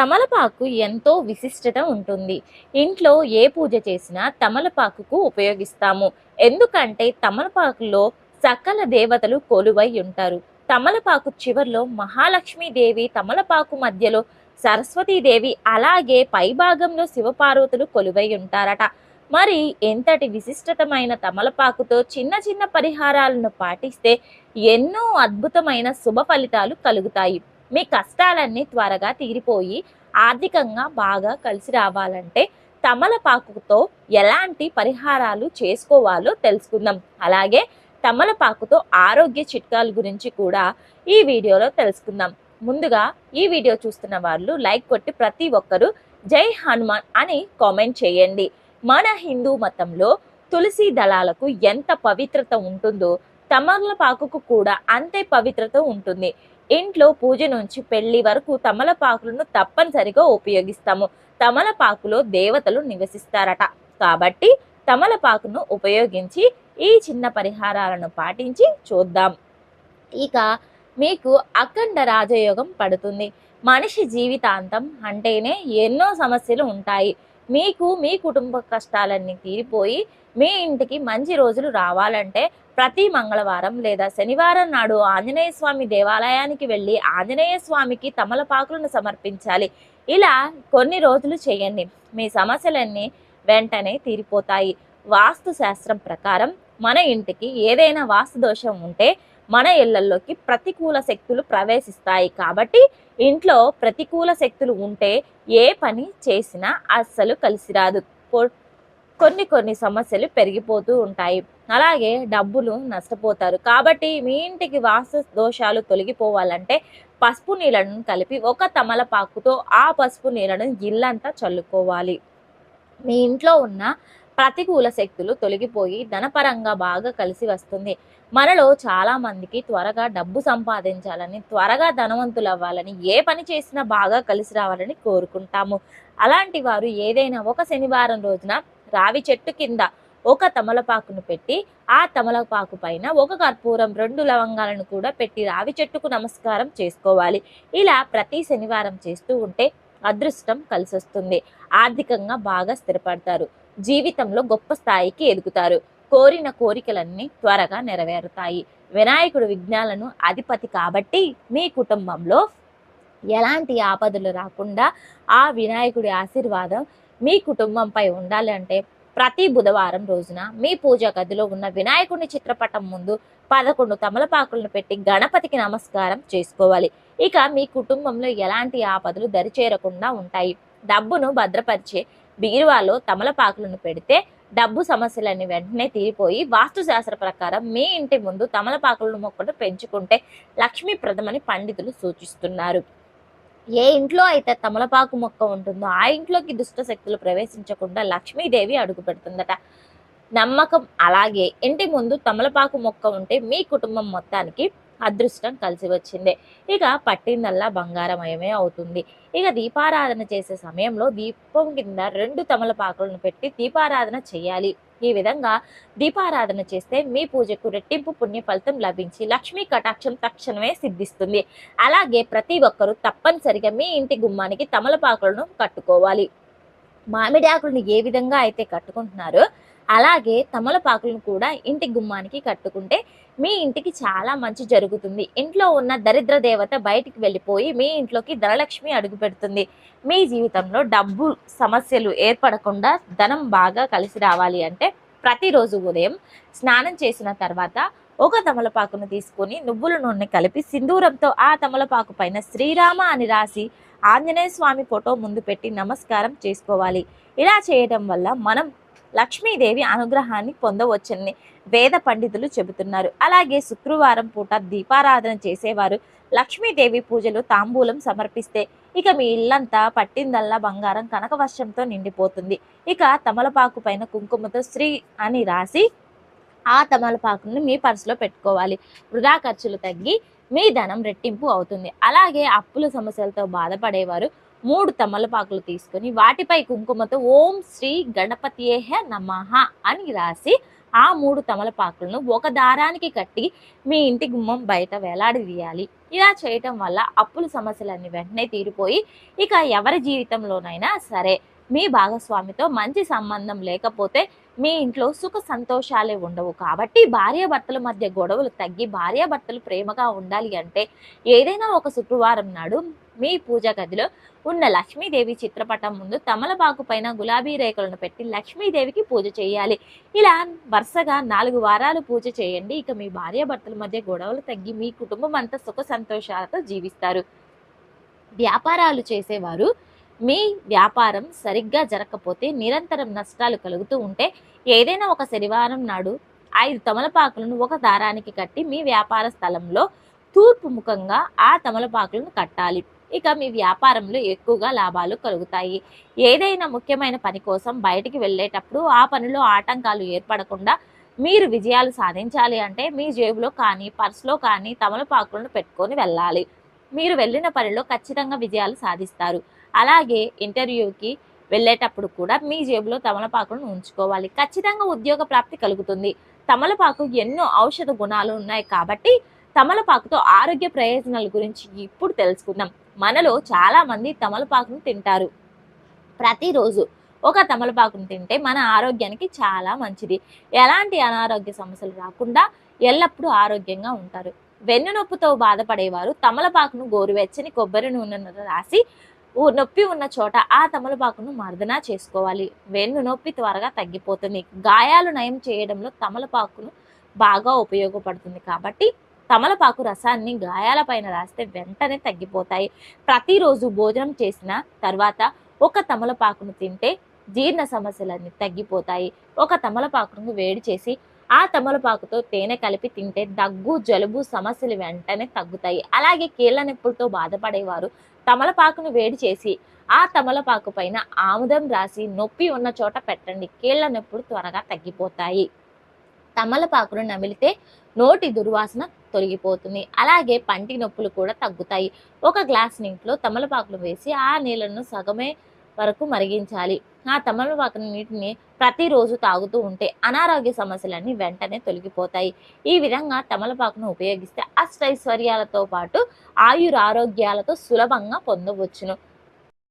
తమలపాకు ఎంతో విశిష్టత ఉంటుంది. ఇంట్లో ఏ పూజ చేసినా తమలపాకుకు ఉపయోగిస్తాము. ఎందుకంటే తమలపాకులో సకల దేవతలు కొలువై ఉంటారు. తమలపాకు చివర్లో మహాలక్ష్మీదేవి తమలపాకు మధ్యలో సరస్వతీదేవి అలాగే పైభాగంలో శివపార్వతులు కొలువై ఉంటారట. మరి ఎంతటి విశిష్టతమైన తమలపాకుతో చిన్న చిన్న పరిహారాలను పాటిస్తే ఎన్నో అద్భుతమైన శుభ ఫలితాలు కలుగుతాయి. మీ కష్టాలన్నీ త్వరగా తీరిపోయి ఆర్థికంగా బాగా కలిసి రావాలంటే తమలపాకుతో ఎలాంటి పరిహారాలు చేసుకోవాలో తెలుసుకుందాం. అలాగే తమలపాకుతో ఆరోగ్య చిట్కాల గురించి కూడా ఈ వీడియోలో తెలుసుకుందాం. ముందుగా ఈ వీడియో చూస్తున్న వాళ్ళు లైక్ కొట్టి ప్రతి ఒక్కరూ జై హనుమాన్ అని కామెంట్ చేయండి. మన హిందూ మతంలో తులసి దళాలకు ఎంత పవిత్రత ఉంటుందో తమలపాకుకు కూడా అంతే పవిత్రత ఉంటుంది. ఇంట్లో పూజ నుంచి పెళ్ళి వరకు తమలపాకులను తప్పనిసరిగా ఉపయోగిస్తాము. తమలపాకులో దేవతలు నివసిస్తారట. కాబట్టి తమలపాకును ఉపయోగించి ఈ చిన్న పరిహారాలను పాటించి చూద్దాం. ఇక మీకు అఖండ రాజయోగం పడుతుంది. మనిషి జీవితాంతం అంటేనే ఎన్నో సమస్యలు ఉంటాయి. మీకు మీ కుటుంబ కష్టాలన్నీ తీరిపోయి మీ ఇంటికి మంచి రోజులు రావాలంటే ప్రతి మంగళవారం లేదా శనివారం నాడు ఆంజనేయ స్వామి దేవాలయానికి వెళ్ళి ఆంజనేయ స్వామికి తమలపాకులను సమర్పించాలి. ఇలా కొన్ని రోజులు చేయండి. మీ సమస్యలన్నీ వెంటనే తీరిపోతాయి. వాస్తు శాస్త్రం ప్రకారం మన ఇంటికి ఏదైనా వాస్తు దోషం ఉంటే మన ఇళ్ళలోకి ప్రతికూల శక్తులు ప్రవేశిస్తాయి. కాబట్టి ఇంట్లో ప్రతికూల శక్తులు ఉంటే ఏ పని చేసినా అస్సలు కలిసి రాదు కొన్ని కొన్ని సమస్యలు పెరిగిపోతూ ఉంటాయి. అలాగే డబ్బులు నష్టపోతారు. కాబట్టి మీ ఇంటికి వాస్తు దోషాలు తొలగిపోవాలంటే పసుపు నీళ్ళను కలిపి ఒక తమలపాకుతో ఆ పసుపు నీళ్ళను ఇల్లంతా చల్లుకోవాలి. మీ ఇంట్లో ఉన్న ప్రతికూల శక్తులు తొలగిపోయి ధనపరంగా బాగా కలిసి వస్తుంది. మనలో చాలా మందికి త్వరగా డబ్బు సంపాదించాలని త్వరగా ధనవంతులు అవ్వాలని ఏ పని చేసినా బాగా కలిసి రావాలని కోరుకుంటాము. అలాంటి వారు ఏదైనా ఒక శనివారం రోజున రావి చెట్టు కింద ఒక తమలపాకును పెట్టి ఆ తమలపాకు పైన ఒక కర్పూరం రెండు లవంగాలను కూడా పెట్టి రావి చెట్టుకు నమస్కారం చేసుకోవాలి. ఇలా ప్రతి శనివారం చేస్తూ ఉంటే అదృష్టం కలిసొస్తుంది. ఆర్థికంగా బాగా స్థిరపడతారు. జీవితంలో గొప్ప స్థాయికి ఎదుగుతారు. కోరిన కోరికలన్నీ త్వరగా నెరవేరుతాయి. వినాయకుడు విఘ్నాలను అధిపతి కాబట్టి మీ కుటుంబంలో ఎలాంటి ఆపదలు రాకుండా ఆ వినాయకుడి ఆశీర్వాదం మీ కుటుంబంపై ఉండాలి అంటే ప్రతి బుధవారం రోజున మీ పూజ గదిలో ఉన్న వినాయకుని చిత్రపటం ముందు పదకొండు తమలపాకులను పెట్టి గణపతికి నమస్కారం చేసుకోవాలి. ఇక మీ కుటుంబంలో ఎలాంటి ఆపదలు దరిచేరకుండా ఉంటాయి. డబ్బును భద్రపరిచే బీరువాలో తమలపాకులను పెడితే డబ్బు సమస్యలన్నీ వెంటనే తీరిపోయి వాస్తుశాస్త్ర ప్రకారం మీ ఇంటి ముందు తమలపాకులను మొక్కను పెంచుకుంటే లక్ష్మీప్రదమని పండితులు సూచిస్తున్నారు. ఏ ఇంట్లో అయితే తమలపాకు మొక్క ఉంటుందో ఆ ఇంట్లోకి దుష్ట శక్తులు ప్రవేశించకుండా లక్ష్మీదేవి అడుగు పెడుతుందట. నమ్మకం అలాగే ఇంటి ముందు తమలపాకు మొక్క ఉంటే మీ కుటుంబం మొత్తానికి అదృష్టం కలిసి వచ్చిందే. ఇక పట్టిందల్లా బంగారమయమే అవుతుంది. ఇక దీపారాధన చేసే సమయంలో దీపం కింద రెండు తమలపాకులను పెట్టి దీపారాధన చేయాలి. ఈ విధంగా దీపారాధన చేస్తే మీ పూజకు రెట్టింపు పుణ్య ఫలితం లభించి లక్ష్మీ కటాక్షం తక్షణమే సిద్ధిస్తుంది. అలాగే ప్రతి ఒక్కరూ తప్పనిసరిగా మీ ఇంటి గుమ్మానికి తమలపాకులను కట్టుకోవాలి. మామిడి ఆకులను ఏ విధంగా అయితే కట్టుకుంటున్నారో అలాగే తమలపాకులను కూడా ఇంటి గుమ్మానికి కట్టుకుంటే మీ ఇంటికి చాలా మంచి జరుగుతుంది. ఇంట్లో ఉన్న దరిద్ర దేవత బయటికి వెళ్ళిపోయి మీ ఇంట్లోకి ధనలక్ష్మి అడుగు పెడుతుంది. మీ జీవితంలో డబ్బు సమస్యలు ఏర్పడకుండా ధనం బాగా కలిసి రావాలి అంటే ప్రతిరోజు ఉదయం స్నానం చేసిన తర్వాత ఒక తమలపాకును తీసుకొని నువ్వుల నూనె కలిపి సింధూరంతో ఆ తమలపాకు పైన శ్రీరామ అని రాసి ఆంజనేయ స్వామి ఫోటో ముందు పెట్టి నమస్కారం చేసుకోవాలి. ఇలా చేయడం వల్ల మనం లక్ష్మీదేవి అనుగ్రహాన్ని పొందవచ్చని వేద పండితులు చెబుతున్నారు. అలాగే శుక్రవారం పూట దీపారాధన చేసేవారు. లక్ష్మీదేవి పూజలు తాంబూలం సమర్పిస్తే ఇక మీ ఇల్లంతా పట్టిందల్లా బంగారం కనకవర్షంతో నిండిపోతుంది. ఇక తమలపాకు పైన కుంకుమతో శ్రీ అని రాసి ఆ తమలపాకును మీ పర్సులో పెట్టుకోవాలి. వృధా ఖర్చులు తగ్గి మీ ధనం రెట్టింపు అవుతుంది. అలాగే అప్పుల సమస్యలతో బాధపడేవారు. మూడు తమలపాకులు తీసుకొని వాటిపై కుంకుమతో ఓం శ్రీ గణపతియేహ నమః అని రాసి ఆ మూడు తమలపాకులను ఒక దారానికి కట్టి మీ ఇంటి గుమ్మం బయట వేలాడదీయాలి ఇలా చేయటం వల్ల అప్పుల సమస్యలన్నీ వెంటనే తీరిపోయి ఇక ఎవరి జీవితంలోనైనా సరే మీ భాగస్వామితో మంచి సంబంధం లేకపోతే మీ ఇంట్లో సుఖ సంతోషాలే ఉండవు. కాబట్టి భార్యాభర్తల మధ్య గొడవలు తగ్గి భార్యాభర్తలు ప్రేమగా ఉండాలి అంటే ఏదైనా ఒక శుక్రవారం నాడు మీ పూజ గదిలో ఉన్న లక్ష్మీదేవి చిత్రపటం ముందు తమలపాకు పైన గులాబీ రేకులను పెట్టి లక్ష్మీదేవికి పూజ చేయాలి. ఇలా వరుసగా నాలుగు వారాలు పూజ చేయండి. ఇక మీ భార్యాభర్తల మధ్య గొడవలు తగ్గి మీ కుటుంబం అంతా సుఖ సంతోషాలతో జీవిస్తారు. వ్యాపారాలు చేసేవారు మీ వ్యాపారం సరిగ్గా జరగకపోతే నిరంతరం నష్టాలు కలుగుతూ ఉంటే ఏదైనా ఒక శనివారం నాడు ఐదు తమలపాకులను ఒక దారానికి కట్టి మీ వ్యాపార స్థలంలో తూర్పు ముఖంగా ఆ తమలపాకులను కట్టాలి. ఇక మీ వ్యాపారంలో ఎక్కువగా లాభాలు కలుగుతాయి. ఏదైనా ముఖ్యమైన పని కోసం బయటికి వెళ్ళేటప్పుడు ఆ పనిలో ఆటంకాలు ఏర్పడకుండా మీరు విజయాలు సాధించాలి అంటే మీ జేబులో కానీ పర్స్లో కానీ తమలపాకులను పెట్టుకొని వెళ్ళాలి. మీరు వెళ్ళిన పనిలో ఖచ్చితంగా విజయాలు సాధిస్తారు. అలాగే ఇంటర్వ్యూకి వెళ్ళేటప్పుడు కూడా మీ జేబులో తమలపాకులను ఉంచుకోవాలి. ఖచ్చితంగా ఉద్యోగ ప్రాప్తి కలుగుతుంది. తమలపాకు ఎన్నో ఔషధ గుణాలు ఉన్నాయి కాబట్టి తమలపాకుతో ఆరోగ్య ప్రయోజనాల గురించి ఇప్పుడు తెలుసుకుందాం. మనలో చాలా మంది తమలపాకును తింటారు. ప్రతిరోజు ఒక తమలపాకును తింటే మన ఆరోగ్యానికి చాలా మంచిది. ఎలాంటి అనారోగ్య సమస్యలు రాకుండా ఎల్లప్పుడూ ఆరోగ్యంగా ఉంటారు. వెన్ను నొప్పితో బాధపడేవారు తమలపాకును గోరువెచ్చని కొబ్బరి నూనెను రాసి నొప్పి ఉన్న చోట ఆ తమలపాకును మర్దన చేసుకోవాలి. వెన్ను నొప్పి త్వరగా తగ్గిపోతుంది. గాయాలు నయం చేయడంలో తమలపాకును బాగా ఉపయోగపడుతుంది కాబట్టి తమలపాకు రసాన్ని గాయాలపైన రాస్తే వెంటనే తగ్గిపోతాయి. ప్రతిరోజు భోజనం చేసిన తర్వాత ఒక తమలపాకును తింటే జీర్ణ సమస్యలన్నీ తగ్గిపోతాయి. ఒక తమలపాకును వేడి చేసి ఆ తమలపాకుతో తేనె కలిపి తింటే దగ్గు జలుబు సమస్యలు వెంటనే తగ్గుతాయి. అలాగే కీళ్ళ నొప్పులతో బాధపడేవారు తమలపాకును వేడి చేసి ఆ తమలపాకు పైన ఆముదం రాసి నొప్పి ఉన్న చోట పెట్టండి. కీళ్ళ నొప్పులు త్వరగా తగ్గిపోతాయి. తమలపాకును నమిలితే నోటి దుర్వాసన తొలగిపోతుంది. అలాగే పంటి నొప్పులు కూడా తగ్గుతాయి. ఒక గ్లాస్ నీటిలో తమలపాకులు వేసి ఆ నీళ్ళను సగమే వరకు మరిగించాలి. ఆ తమలపాకు నీటిని ప్రతిరోజు తాగుతూ ఉంటే అనారోగ్య సమస్యలన్నీ వెంటనే తొలగిపోతాయి. ఈ విధంగా తమలపాకును ఉపయోగిస్తే అష్టైశ్వర్యాలతో పాటు ఆయురారోగ్యాలతో సులభంగా పొందవచ్చును.